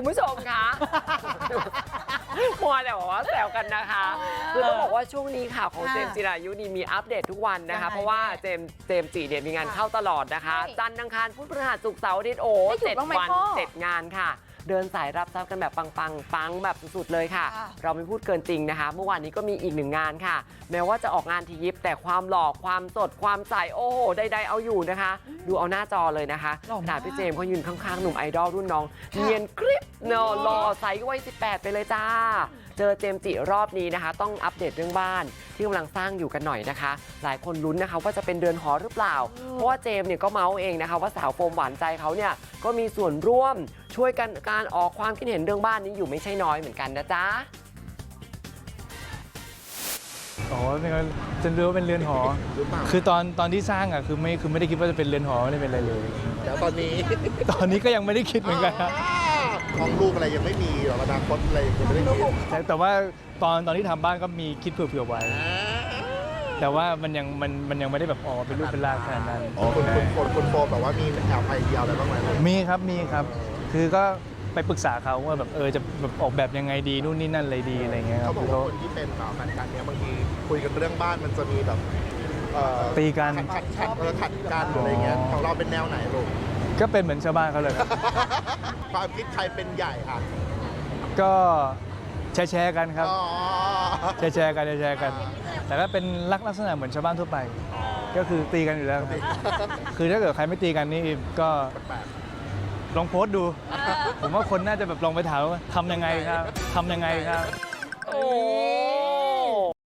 คุณผู้ชมคะมัวแต่บอกว่าแซวกันนะคะคือต้องบอกว่าช่วงนี้ข่าวของค่ะเจมส์จิรายุนี่มีอัปเดตทุกวันนะยัคะงไงเพราะว่าเจมส์เจมส์จีเนี่ยมีงานค่ะเข้าตลอดนะคะใช่จันทร์อังคารพุธพฤหัสศุกร์เสาร์อาทิตย์โอ้ได้หยุดเจ็ดบ้างไหมวันพ่อเจ็ดงานค่ะ เดินสายรับทรัพย์กันแบบปังปังๆปังแบบสุดๆเลยค่ะค่ะ เราไม่พูดเกินจริงนะคะ เมื่อวานนี้ก็มีอีกหนึ่งงานค่ะ แม้ว่าจะออกงานทียิปแต่ความหล่อความสดความใสโอ้โหใดๆเอาอยู่นะคะ ดูเอาหน้าจอเลยนะคะหล่อขมากนาดพี่เจมส์เขายืนข้างๆหนุ่มไอดอลรุ่นน้องค่ะเนียนกริบเนอะหล่อใสวัย18 ไปเลยจ้า เจอเจมส์จิรอบนี้นะคะ ต้องอัปเดตเรื่องบ้านที่กำลังสร้างอยู่กันหน่อยนะคะ หลายคนลุ้นนะคะว่าจะเป็นเดือนหอหรือเปล่า เพราะว่าเจมส์เนี่ยก็เมาส์เองนะคะ ว่าสาวโฟมหวานใจเขาเนี่ยก็มีส่วนร่วมช่วยกันการออกความคิดเห็นเรื่องบ้านนี้อยู่ไม่ใช่น้อยเหมือนกันนะจ๊ะอ๋อเป็นการจะรู้ว่าเป็นเรือนหอ คือตอนตอนที่สร้างอะคือไม่คือไม่ได้คิดว่าจะเป็นเรือนหอไม่ได้เป็นอะไรเลย แล้วตอนนี้ ตอนนี้ก็ยังไม่ได้คิดเหมือนกันครับ ห้องลูกอะไรยังไม่มีหรอกอนาคตอะไรยังไม่ได้คิดแต่แต่ว่าตอนตอนที่ทำบ้านก็มีคิดเผื่อๆไว้ แต่ว่ามันยังมันมันยังไม่ได้แบบออกมาเป็นรูปเป็นร่างขนาดนั้นคุณคุณโฟนคุณโฟมแบบว่ามีแอบไอเดียอะไรบ้างไหมมีครับมีครับ คือก็ไปปรึกษาเขาว่าแบบเออจะแบบออกแบบยังไงดีนู่นนี่นั่นอะไรดีอะไรเงี้ยครัเขาบบอกคือว่าเขาคนที่เป็นแบบแฟนกันเนี้ยบางทีคุยกันเรื่องบ้านมันจะมีแบบเอ่อตีกัน ขัดขัดขัดเออขัดกันหรืออะไรเงี้ยของเราเป็นแนวไหนลูก ก็เป็นเหมือนชาวบ้านเขาเลยครับ ความคิดใครเป็นใหญ่อะก็แชร์แชร์กันครับ อ๋อ แชร์แชร์กันแชร์แชร์กัน แต่ก็เป็นลักลักษณะเหมือนชาวบ้านทั่วไป ก็คือตีกันอยู่แล้วครับคือถ้าเกิดใครไม่ตีกันนี่ก็แปลก ลองโพสต์ดู ผมว่าคนน่าจะแบบลองไปถามว่าทำยังไงครับทำยังไงครับ โอ้